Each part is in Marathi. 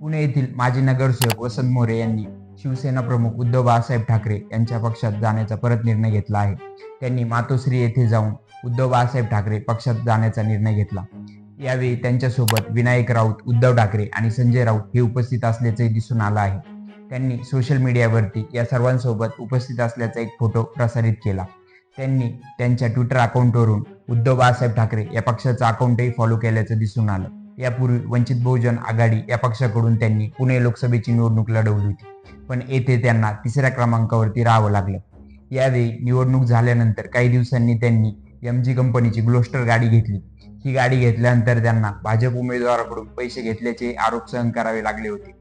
पुणे येथील माजी नगरसेवक वसंत मोरे यांनी शिवसेना प्रमुख उद्धव बाळासाहेब ठाकरे यांच्या पक्षात जाण्याचा परत निर्णय घेतला आहे. त्यांनी मातोश्री येथे जाऊन उद्धव बाळासाहेब ठाकरे पक्षात जाण्याचा निर्णय घेतला. यावेळी त्यांच्यासोबत विनायक राऊत उद्धव ठाकरे आणि संजय राऊत हे उपस्थित असल्याचंही दिसून आलं आहे. त्यांनी सोशल मीडियावरती या सर्वांसोबत उपस्थित असल्याचा एक फोटो प्रसारित केला. त्यांनी त्यांच्या ट्विटर अकाउंटवरून उद्धव बाळासाहेब ठाकरे या पक्षाचं अकाउंटही फॉलो केल्याचं दिसून आलं. यापूर्वी वंचित बहुजन आघाडी या पक्षाकडून त्यांनी पुणे लोकसभेची निवडणूक लढवली होती. पण येथे त्यांना तिसऱ्या क्रमांकावरती राहावं लागलं. यावेळी निवडणूक झाल्यानंतर काही दिवसांनी त्यांनी एम जी कंपनीची ग्लोस्टर गाडी घेतली. ही गाडी घेतल्यानंतर त्यांना भाजप उमेदवाराकडून पैसे घेतल्याचे आरोप सहन करावे लागले होते.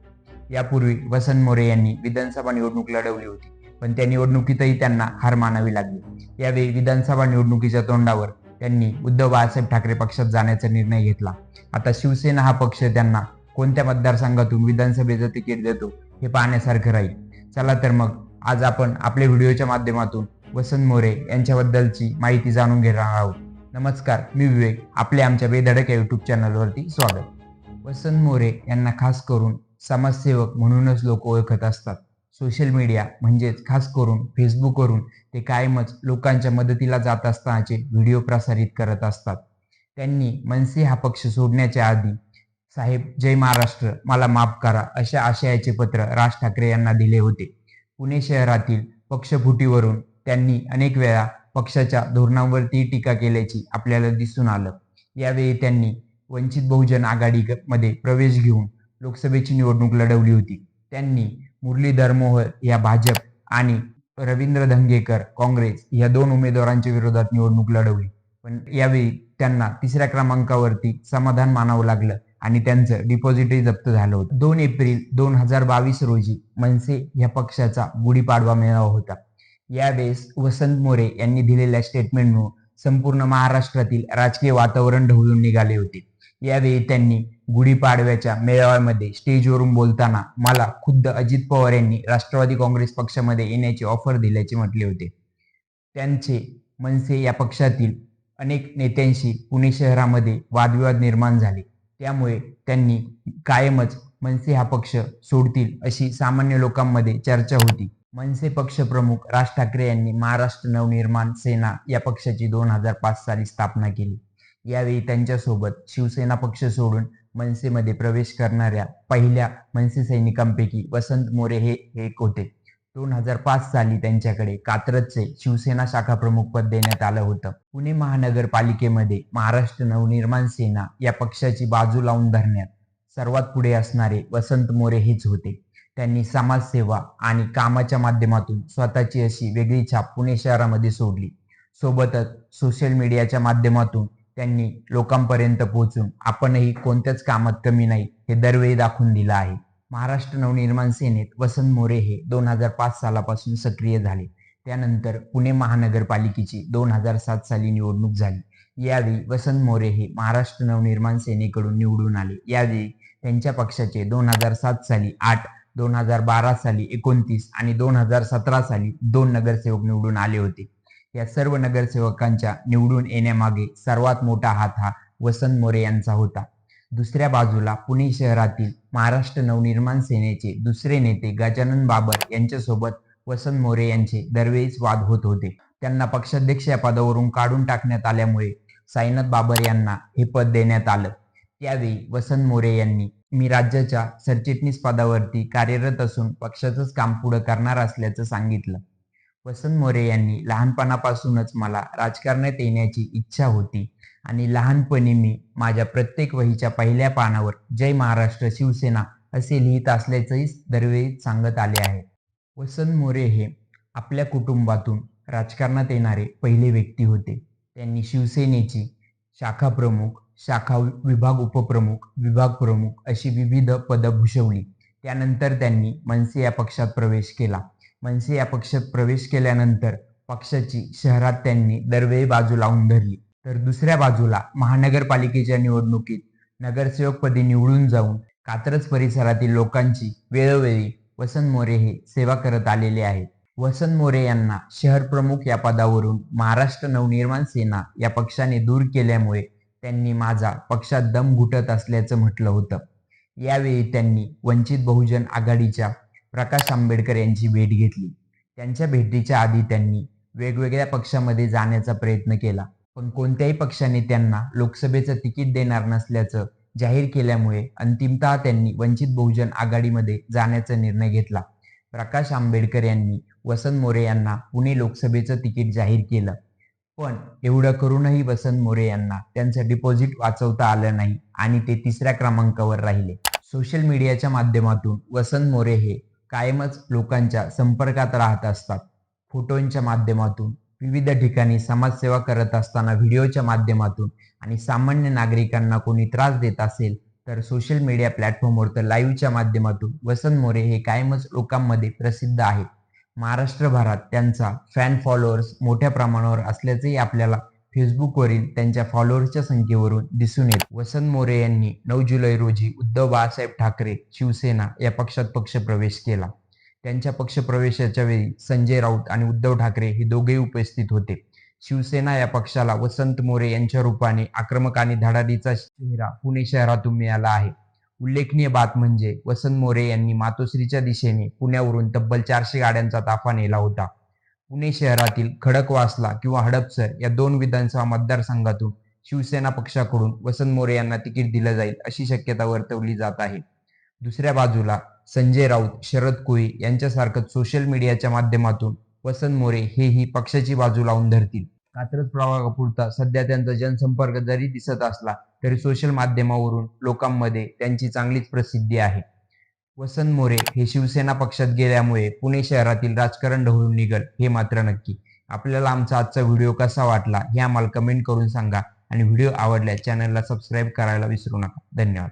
यापूर्वी वसंत मोरे यांनी विधानसभा निवडणूक लढवली होती. पण त्या निवडणुकीतही त्यांना हार मानावी लागली. यावेळी विधानसभा निवडणुकीच्या तोंडावर त्यांनी उद्धव बाळासाहेब ठाकरे पक्षात जाण्याचा निर्णय घेतला. आता शिवसेना हा पक्ष त्यांना. कोणत्या मतदारसंघातून विधानसभेचं तिकीट देतो हे पाहण्यासारखं राहील. चला तर मग आज आपण आपल्या व्हिडिओच्या माध्यमातून वसंत मोरे यांच्याबद्दलची माहिती जाणून घेणार आहोत. नमस्कार मी विवेक. आपले आमच्या बेधडक या युट्यूब चॅनलवरती स्वागत. वसंत मोरे यांना खास करून समाजसेवक म्हणूनच लोक ओळखत असतात. सोशल मीडिया म्हणजेच खास करून फेसबुकवरून ते कायमच लोकांच्या मदतीला जात असतानाचे व्हिडिओ प्रसारित करत असतात. त्यांनी मनसे हा पक्ष सोडण्याच्या आधी साहेब जय महाराष्ट्र मला माफ करा अशा आशयाचे पत्र राज ठाकरे यांना दिले होते. पुणे शहरातील पक्षफुटीवरून त्यांनी अनेक वेळा पक्षाच्या धोरणांवरती टीका केल्याची आपल्याला दिसून आलं. यावेळी त्यांनी वंचित बहुजन आघाडी मध्ये प्रवेश घेऊन लोकसभेची निवडणूक लढवली होती. त्यांनी मुरलीधर मोहोळ या भाजप आणि रवींद्र धंगेकर काँग्रेस या दोन उमेदवारांच्या विरोधात निवडणूक लढवली. पण यावेळी त्यांना तिसऱ्या क्रमांकावरती समाधान मानावं लागलं आणि त्यांचं डिपॉझिटही जप्त झालं होतं. दोन एप्रिल दोन हजार बावीस रोजी मनसे या पक्षाचा गुढीपाडवा मेळावा होता. यावेळेस वसंत मोरे यांनी दिलेल्या स्टेटमेंटमुळे संपूर्ण महाराष्ट्रातील राजकीय वातावरण ढवळून निघाले होते. यावेळी त्यांनी गुढीपाडव्याच्या मेळाव्यामध्ये स्टेजवरून बोलताना मला खुद्द अजित पवार यांनी राष्ट्रवादी काँग्रेस पक्षामध्ये येण्याची ऑफर दिल्याचे म्हटले होते. त्यांचे मनसे या पक्षातील अनेक नेत्यांशी पुणे शहरामध्ये वादविवाद निर्माण झाले. त्यामुळे त्यांनी कायमच मनसे हा पक्ष सोडतील अशी सामान्य लोकांमध्ये चर्चा होती. मनसे पक्ष प्रमुख राज ठाकरे यांनी महाराष्ट्र नवनिर्माण सेना या पक्षाची दोन हजार पाच साली स्थापना केली. यावेळी त्यांच्यासोबत शिवसेना पक्ष सोडून मनसेमध्ये प्रवेश करणाऱ्या पहिल्या मनसे सैनिकांपैकी वसंत मोरे हे एक होते. दोन हजार पाच साली त्यांच्याकडे कात्रजचे शिवसेना शाखा प्रमुख पद देण्यात आलं होतं. पुणे महानगरपालिकेमध्ये महाराष्ट्र नवनिर्माण सेना या पक्षाची बाजू लावून धरण्यात सर्वात पुढे असणारे वसंत मोरे हेच होते. त्यांनी समाजसेवा आणि कामाच्या माध्यमातून स्वतःची अशी वेगळी छाप पुणे शहरामध्ये सोडली. सोबतच सोशल मीडियाच्या माध्यमातून त्यांनी लोकांपर्यंत पोहोचून आपणही कोणत्याच कामात कमी नाही हे दरवेळी दाखवून दिलं आहे. महाराष्ट्र नवनिर्माण सेनेत वसंत मोरे हे दोन हजार पाच सालापासून सक्रिय झाले. त्यानंतर पुणे महानगरपालिकेची दोन हजार सात साली निवडणूक झाली. यावेळी वसंत मोरे हे महाराष्ट्र नवनिर्माण सेनेकडून निवडून आले. यावेळी त्यांच्या पक्षाचे दोन हजार सात साली आठ दोन हजार बारा साली एकोणतीस आणि दोन हजार सतरा साली दोन नगरसेवक निवडून आले होते. या सर्व नगरसेवकांच्या निवडून येण्यामागे सर्वात मोठा हात हा वसंत मोरे यांचा होता. दुसऱ्या बाजूला पुणे शहरातील महाराष्ट्र नवनिर्माण सेनेचे दुसरे नेते गजानन बाबर यांच्यासोबत वसंत मोरे यांचे दरवेळीच वाद होत होते. त्यांना पक्षाध्यक्ष या पदावरून काढून टाकण्यात आल्यामुळे साईनाथ बाबर यांना हे पद देण्यात आलं. त्यावेळी वसंत मोरे यांनी मी राज्याच्या सरचिटणीस पदावरती कार्यरत असून पक्षाचंच काम पुढं करणार असल्याचं सांगितलं. वसंत मोरे यांनी लहानपणापासूनच मला राजकारणात येण्याची इच्छा होती. आणि लहानपणी मी माझ्या प्रत्येक वहीच्या पहिल्या पानावर जय महाराष्ट्र शिवसेना असे लिहित असल्याचंही दरवेळी सांगत आले आहे. वसंत मोरे हे आपल्या कुटुंबातून राजकारणात येणारे पहिले व्यक्ती होते. त्यांनी शिवसेनेची शाखा प्रमुख शाखा विभाग उपप्रमुख विभाग प्रमुख अशी विविध पदं भूषवली. त्यानंतर त्यांनी मनसे या पक्षात प्रवेश केला. मनसे या पक्षात प्रवेश केल्यानंतर पक्षाची शहरात त्यांनी दरवेळी बाजू लावून धरली. तर दुसऱ्या बाजूला महानगरपालिकेच्या निवडणुकीत नगरसेवकपदी निवडून जाऊन कात्रज परिसरातील लोकांची वेळोवेळी वसंत मोरे हे सेवा करत आलेले आहेत. वसंत मोरे यांना शहर प्रमुख या पदावरून महाराष्ट्र नवनिर्माण सेना या पक्षाने दूर केल्यामुळे त्यांनी माझा पक्षात दम घुटत असल्याचं म्हटलं होतं. यावेळी त्यांनी वंचित बहुजन आघाडीच्या प्रकाश आंबेडकर यांची भेट घेतली. त्यांच्या भेटीच्या आधी त्यांनी वेगवेगळ्या पक्षामध्ये जाण्याचा प्रयत्न केला. पण कोणत्याही पक्षाने त्यांना लोकसभेचं तिकीट देणार नसल्याचं जाहीर केल्यामुळे अंतिमतः त्यांनी वंचित बहुजन आघाडीमध्ये जाण्याचा निर्णय घेतला. प्रकाश आंबेडकर यांनी वसंत मोरे यांना पुणे लोकसभेचं तिकीट जाहीर केलं. पण एवढं करूनही वसंत मोरे यांना त्यांचं डिपॉझिट वाचवता आलं नाही आणि ते तिसऱ्या क्रमांकावर राहिले. सोशल मीडियाच्या माध्यमातून वसंत मोरे हे कायमच लोकांच्या संपर्कात राहत असतात. फोटोंच्या माध्यमातून विविध ठिकाणी समाजसेवा करत असताना व्हिडिओच्या माध्यमातून आणि सामान्य नागरिकांना कोणी त्रास देत असेल तर सोशल मीडिया प्लॅटफॉर्मवर तर लाईव्हच्या माध्यमातून वसंत मोरे हे कायमच लोकांमध्ये प्रसिद्ध आहेत. महाराष्ट्रभरात त्यांचा फॅन फॉलोअर्स मोठ्या प्रमाणावर असल्याचंही आपल्याला फेसबुकवरील त्यांच्या फॉलोअर्सच्या संख्येवरून दिसून येत. वसंत मोरे यांनी नऊ जुलै रोजी उद्धव बाळासाहेब ठाकरे शिवसेना या पक्षात पक्षप्रवेश केला. त्यांच्या पक्षप्रवेशाच्या वेळी संजय राऊत आणि उद्धव ठाकरे हे दोघेही उपस्थित होते. शिवसेना या पक्षाला वसंत मोरे यांच्या रूपाने आक्रमक आणि धडाडीचा चेहरा पुणे शहरातून मिळाला आहे. उल्लेखनीय बात म्हणजे वसंत मोरे यांनी मातोश्रीच्या दिशेने पुण्यावरून तब्बल चारशे गाड्यांचा ताफा नेला होता. पुणे शहरातील खडकवासला किंवा हडपसर या दोन विधानसभा मतदारसंघातून शिवसेना पक्षाकडून वसंत मोरे यांना तिकीट दिलं जाईल अशी शक्यता वर्तवली जात आहे. दुसऱ्या बाजूला संजय राऊत शरद कोळी यांच्यासारखं सोशल मीडियाच्या माध्यमातून वसंत मोरे हेही पक्षाची बाजू लावून धरतील. कात्रज प्रभागापुरता सध्या त्यांचा जनसंपर्क जरी दिसत असला तरी सोशल माध्यमावरून लोकांमध्ये त्यांची चांगलीच प्रसिद्धी आहे. वसंत मोरे हे शिवसेना पक्षात गेल्यामुळे पुणे शहरातील राजकारण ढवळून निघल हे मात्र नक्की. आपल्याला आमचा आजचा व्हिडिओ कसा वाटला हे आम्हाला कमेंट करून सांगा. आणि व्हिडिओ आवडल्यास चॅनलला सबस्क्राईब करायला विसरू नका. धन्यवाद.